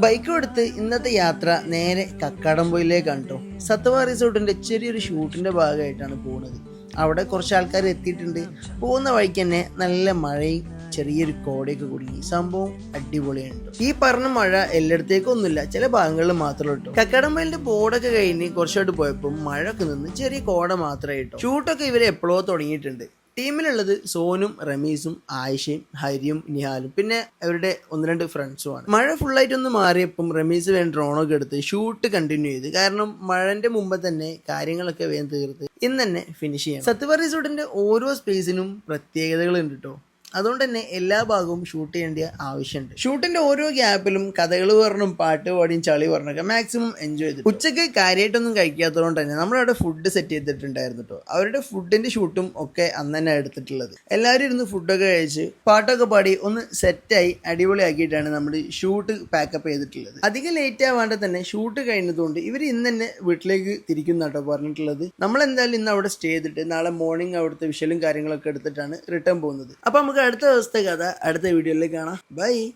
Bike എടുത്ത് ഇന്നത്തെ യാത്ര നേരെ കക്കാടംപൊയിലേക്കാണ് കേട്ടോ സത്വ റിസോർട്ടിന്റെ ചെറിയൊരു ഷൂട്ടിന്റെ ഭാഗമായിട്ടാണ് പോകുന്നത് അവിടെ കുറച്ച് ആൾക്കാർ എത്തിയിട്ടുണ്ട്. പോകുന്ന വഴിക്ക് തന്നെ നല്ല മഴയും ചെറിയൊരു കോടയൊക്കെ കുടുങ്ങി സംഭവം അടിപൊളിയുണ്ട് ഈ പറഞ്ഞ മഴ എല്ലായിടത്തേക്കും ഒന്നുമില്ല ചില ഭാഗങ്ങളിൽ മാത്രമേ കേട്ടോ കക്കാടംപൊയിലിന്റെ ബോർഡൊക്കെ കഴിഞ്ഞ് കുറച്ചോട്ട് പോയപ്പോൾ മഴ ഒക്കെ നിന്ന് ചെറിയ കോട മാത്രമേ കേട്ടോ ഷൂട്ടൊക്കെ ഇവരെ എപ്പോഴോ തുടങ്ങിയിട്ടുണ്ട്. ടീമിലുള്ളത് സോനും റമീസും ആയിഷയും ഹരിയും നിഹാലും പിന്നെ അവരുടെ ഒന്ന് രണ്ട് ഫ്രണ്ട്സുമാണ് മഴ ഫുള്ളായിട്ടൊന്ന് മാറിയപ്പം റമീസ് വേണ്ട ഡ്രോണൊക്കെ എടുത്ത് ഷൂട്ട് കണ്ടിന്യൂ ചെയ്ത്. കാരണം മഴന്റെ മുമ്പ് തന്നെ കാര്യങ്ങളൊക്കെ വേഗം തീർത്ത്. ഇന്ന് തന്നെ ഫിനിഷ് ചെയ്യാം സത്യവ റിസോർട്ടിന്റെ ഓരോ സ്പേസിനും പ്രത്യേകതകൾ ഉണ്ട് കേട്ടോ അതുകൊണ്ട് തന്നെ എല്ലാ ഭാഗവും ഷൂട്ട് ചെയ്യേണ്ട ആവശ്യമുണ്ട്. ഷൂട്ടിന്റെ ഓരോ ഗ്യാപ്പിലും കഥകൾ പറഞ്ഞും പാട്ട് പാടിയും ചളി പറഞ്ഞൊക്കെ മാക്സിമം എൻജോയ് ചെയ്തു ഉച്ചയ്ക്ക് കാര്യമായിട്ടൊന്നും കഴിക്കാത്തതുകൊണ്ട് തന്നെ നമ്മളവിടെ ഫുഡ് സെറ്റ് ചെയ്തിട്ടുണ്ടായിരുന്നു കേട്ടോ അവരുടെ ഫുഡിന്റെ ഷൂട്ടും ഒക്കെ അന്ന് തന്നെ എടുത്തിട്ടുള്ളത്. എല്ലാവരും ഇരുന്ന് ഫുഡൊക്കെ കഴിച്ച് പാട്ടൊക്കെ പാടി ഒന്ന് സെറ്റായി അടിപൊളിയാക്കിയിട്ടാണ് നമ്മൾ ഷൂട്ട് പാക്കപ്പ് ചെയ്തിട്ടുള്ളത്. അധികം ലേറ്റ് ആവാണ്ട് തന്നെ ഷൂട്ട് കഴിഞ്ഞതുകൊണ്ട് ഇവർ ഇന്ന് തന്നെ വീട്ടിലേക്ക് തിരിക്കുന്ന കേട്ടോ പറഞ്ഞിട്ടുള്ളത്. നമ്മൾ എന്തായാലും ഇന്ന് അവിടെ സ്റ്റേ ചെയ്തിട്ട് നാളെ മോർണിംഗ് അവിടുത്തെ വിഷലും കാര്യങ്ങളൊക്കെ എടുത്തിട്ടാണ് റിട്ടേൺ പോകുന്നത്. അപ്പൊ നമുക്ക് അടുത്ത ദിവസത്തെ കഥ അടുത്ത വീഡിയോയിലേക്ക് കാണാം. ബൈ.